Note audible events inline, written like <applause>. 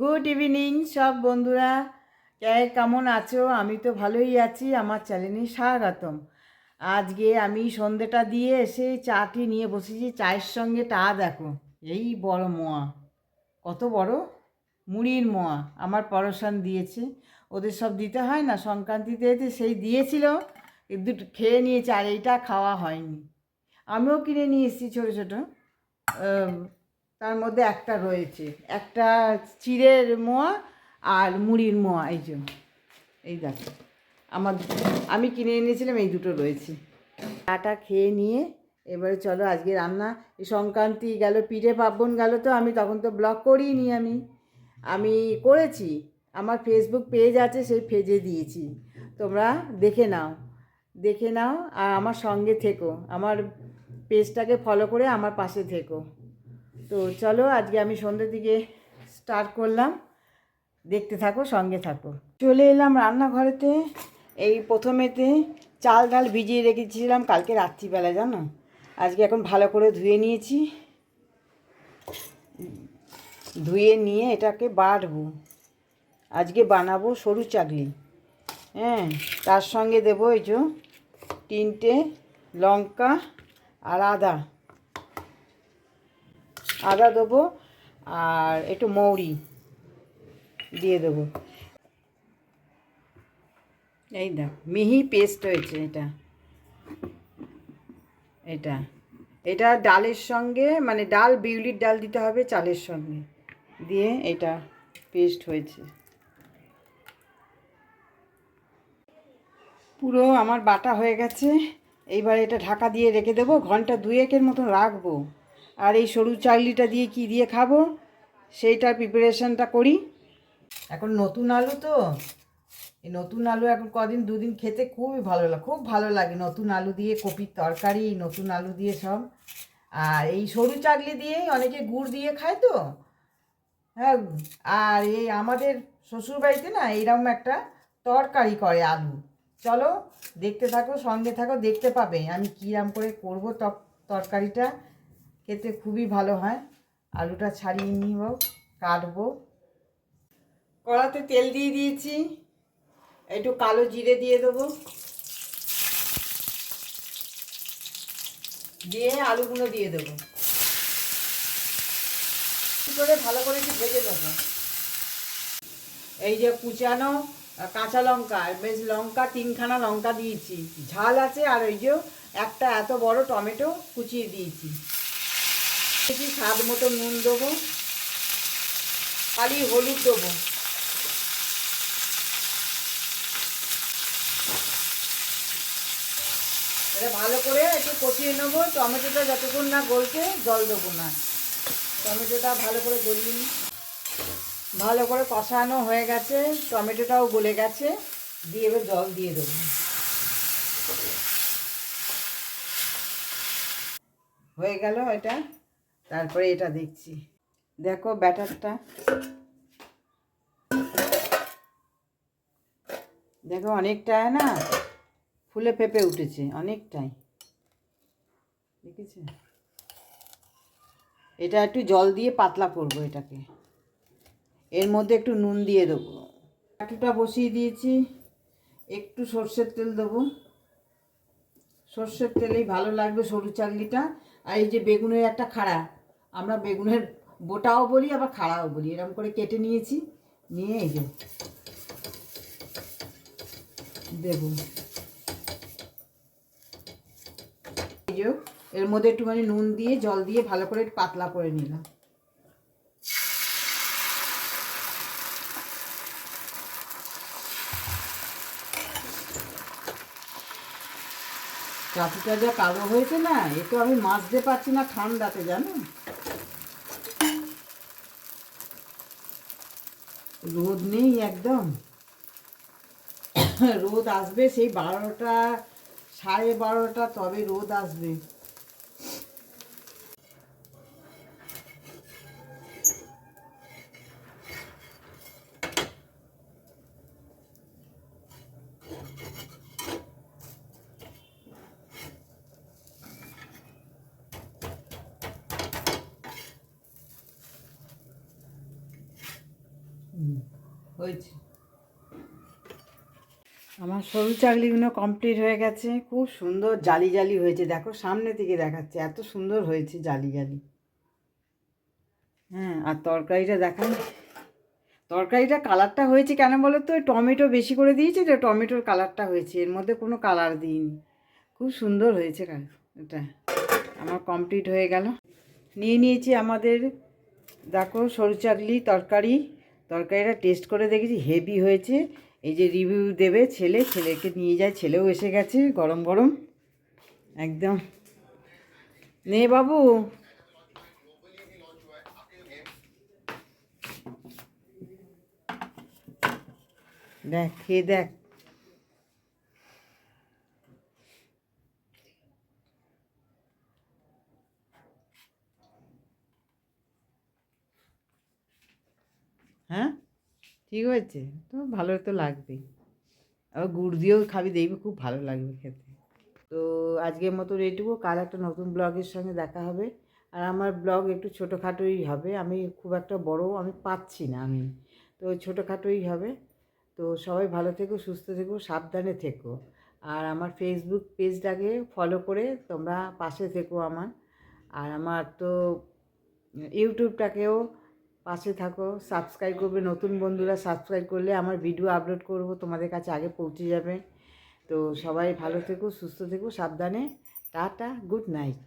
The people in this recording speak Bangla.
গুড ইভিনিং সব বন্ধুরা। কে, কেমন আছো? আমি তো ভালোই আছি। আমার চ্যানেলে স্বাগতম। আজকে আমি সন্ধেটা দিয়ে এসে চাটি নিয়ে বসেছি। চায়ের সঙ্গে টা দেখো। এই বড় মোয়া। কত বড়? মুড়ির মোয়া। আমার পরশান দিয়েছে। ওদের সব দিতে হয় না? সংক্রান্তিতে সেই দিয়েছিল। দুটো খেয়ে নিয়েছে আর এইটা খাওয়া হয়নি। আমিও কিনে নিয়ে এসেছি ছোটো ছোটো। তার মধ্যে একটা রয়েছে। একটা চিড়ের মোয়া আর মুড়ির মোয়া, এই জন্য এই দেখো। আমার আমি কিনে এনেছিলাম, এই দুটো রয়েছে। চাটা খেয়ে নিয়ে এবারে চলো আজকে রান্না। এই সংক্রান্তি গেল পিঠে পার্বণ গেল তো, আমি তখন তো ব্লগ করিনি আমি। আমি করেছি। আমার ফেসবুক পেজ আছে, সেই পেজে দিয়েছি। তোমরা দেখে নাও। দেখে নাও আর আমার সঙ্গে থেকো। আমার পেজটাকে ফলো করে আমার পাশে থেকো। তো চলো আজকে আমি সন্ধ্যের দিকে স্টার্ট করলাম। দেখতে থাকো, সঙ্গে থাকো। চলে এলাম রান্নাঘরেতে। এই প্রথমেতে চাল ডাল ভিজিয়ে রেখেছিলাম কালকে রাত্রিবেলা, জানো? আজকে এখন ভালো করে ধুয়ে নিয়েছি। ধুয়ে নিয়ে এটাকে বাটবো। আজকে বানাবো সরু চাকলি। হ্যাঁ তার সঙ্গে দেবো এই যে তিনটে লঙ্কা আর আদা। আদা দেবো আর একটু মৌরি দিয়ে দেবো। এই দেখ, মিহি পেস্ট হয়েছে এটা। এটা। এটা ডালের সঙ্গে মানে ডাল, বিউলির ডাল দিতে হবে চালের সঙ্গে। দিয়ে এটা পেস্ট হয়েছে। পুরো আমার বাটা হয়ে গেছে। এইবার এটা ঢাকা দিয়ে রেখে দেবো, ঘণ্টা দুয়েকের মতন রাখব। আর এই সরু চাইলিটা দিয়ে কি দিয়ে খাব? সেইটার প্রিপারেশানটা করি। এখন নতুন আলু তো। এই নতুন আলু এখন কদিন, দুদিন খেতে খুবই ভালো লাগে খুব ভালো লাগে নতুন আলু দিয়ে, কপির তরকারি, নতুন আলু দিয়ে সব। আর এই সরু চাকলি দিয়েই অনেকে গুড় দিয়ে খায় তো। হ্যাঁ আর এই আমাদের শ্বশুরবাড়িতে না এইরকম একটা তরকারি করে আলু। চলো দেখতে থাকো, সঙ্গে থাকো, দেখতে পাবে আমি কীরকম করে করব তর- তরকারিটা। খেতে খুবই ভালো হয়। আলুটা ছাড়িয়ে নিব, কাটবো। কড়াতে তেল দিয়ে দিয়েছি। একটু কালো জিরে দিয়ে দেবো। দিয়ে আলুগুলো দিয়ে দেবো। করে ভালো করে একটু ভেজে দেবো এই যে কুচানো কাঁচা লঙ্কা, বেশ লঙ্কা, তিনখানা লঙ্কা দিয়েছি। ঝাল আছে আর ওই যে একটা এত বড় টমেটো কুচিয়ে দিয়েছি। দিয়েছি স্বাদ মতো নুন দেবো, খালি হলুদ দেবো। এটা ভালো করে একটু কষিয়ে নেব, টমেটোটা যতক্ষণ না গলছে জল দেবো না। টমেটোটা ভালো করে নিই। ভালো করে কষানো হয়ে গেছে, টমেটোটাও গলে গেছে, দিয়ে এবার জল দিয়ে দেবো। হয়ে গেল এটা। তারপরে এটা দেখছি। দেখো ব্যাটারটা। দেখো অনেকটাই না ফুলে পেঁপে উঠেছে, অনেকটাই। দেখেছে? এটা একটু জল দিয়ে পাতলা করব এটাকে। এর মধ্যে একটু নুন দিয়ে দেবো। কাটুটা বসিয়ে দিয়েছি। একটু সর্ষের তেল দেবো। সর্ষের তেলেই ভালো লাগবে সরু চাকলিটা আর এই যে বেগুনের একটা খাড়া আমরা বেগুনের বোটাও বলি, আবার খাড়াও বলি। এরকম করে কেটে নিয়েছি। নিয়ে এই যে দেবো এই যে, এর মধ্যে একটুখানি নুন দিয়ে, জল দিয়ে ভালো করে পাতলা করে নিলাম। চাটুটা যা কালো হয়েছে না, এ তো আমি মাজতে পারছি না ঠান্ডাতে, জানো? রোদ নেই একদম। <coughs> রোদ আসবে সেই বারোটা সাড়ে বারোটা তবে রোদ আসবে। হয়েছে। আমার সরু চাকলিগুলো কমপ্লিট হয়ে গেছে। খুব সুন্দর জালি জালি হয়েছে। দেখো, সামনে থেকে দেখাচ্ছে। এত সুন্দর হয়েছে জালি জালি। হ্যাঁ আর তরকারিটা দেখাই তরকারিটা কালারটা হয়েছে কেন বলো তো টমেটো বেশি করে দিয়েছে তো টমেটোর কালারটা হয়েছে। এর মধ্যে কোনো কালার দিইনি। খুব সুন্দর হয়েছে এটা। আমার কমপ্লিট হয়ে গেল। নিয়ে নিয়েছি আমাদের, দেখো, সরু চাকলি তরকারি। তরকারিটা টেস্ট করে দেখেছি হেভি হয়েছে। এই যে রিভিউ দেবে ছেলে, ছেলেকে নিয়ে যায়, ছেলেও এসে গেছে গরম গরম। একদম। নে বাবু। দেখ, খেয়ে দেখ হ্যাঁ ঠিক হয়েছে? তো ভালো তো লাগবেই। আবার গুড় দিয়েও খাবি, দেখবি খুব ভালো লাগবে খেতে। তো আজকের মতো এইটুকু কাল একটা নতুন ব্লগের সঙ্গে দেখা হবে। আর আমার ব্লগ একটু ছোটোখাটোই হবে। আমি খুব একটা বড় আমি পাচ্ছি না আমি। তো ছোটোখাটোই হবে। তো সবাই ভালো থেকো, সুস্থ থেকো, সাবধানে থেকো। আর আমার ফেসবুক পেজটাকে ফলো করে তোমরা পাশে থেকো আমার। আর আমার তো ইউটিউবটাকেও পাশে থাকো সাবস্ক্রাইব করবে। নতুন বন্ধুরা সাবস্ক্রাইব করলে আমার ভিডিও আপলোড করব, তোমাদের কাছে আগে পৌঁছে যাবে। তো সবাই ভালো থেকো, সুস্থ থেকো, সাবধানে। Tata good night